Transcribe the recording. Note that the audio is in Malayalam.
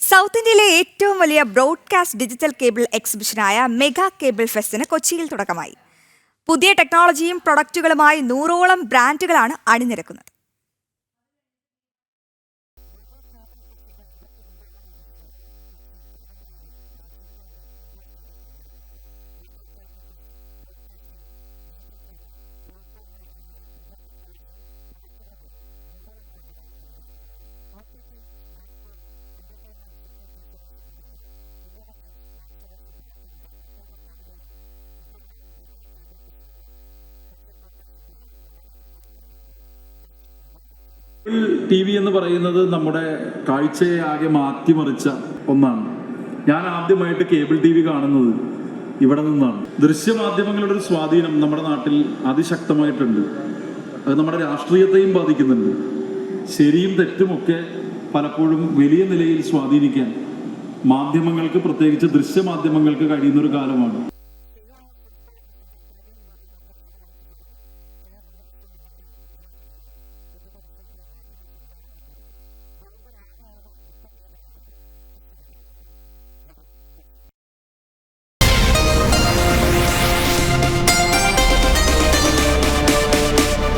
സൗത്ത് ഇന്ത്യയിലെ ഏറ്റവും വലിയ ബ്രോഡ്കാസ്റ്റ് ഡിജിറ്റൽ കേബിൾ എക്സിബിഷനായ മെഗാ കേബിൾ ഫെസ്റ്റിന് കൊച്ചിയിൽ തുടക്കമായി. പുതിയ ടെക്നോളജിയും പ്രൊഡക്റ്റുകളുമായി നൂറോളം ബ്രാൻഡുകളാണ് അണിനിരക്കുന്നത്. ടി വി എന്ന് പറയുന്നത് നമ്മുടെ കാഴ്ചയെ ആകെ മാറ്റിമറിച്ച ഒന്നാണ്. ഞാൻ ആദ്യമായിട്ട് കേബിൾ ടി വി കാണുന്നത് ഇവിടെ നിന്നാണ്. ദൃശ്യമാധ്യമങ്ങളുടെ ഒരു സ്വാധീനം നമ്മുടെ നാട്ടിൽ അതിശക്തമായിട്ടുണ്ട്. അത് നമ്മുടെ രാഷ്ട്രീയത്തെയും ബാധിക്കുന്നുണ്ട്. ശരിയും തെറ്റുമൊക്കെ പലപ്പോഴും വലിയ നിലയിൽ സ്വാധീനിക്കാൻ മാധ്യമങ്ങൾക്ക് പ്രത്യേകിച്ച് ദൃശ്യമാധ്യമങ്ങൾക്ക് കഴിയുന്നൊരു കാലമാണ്.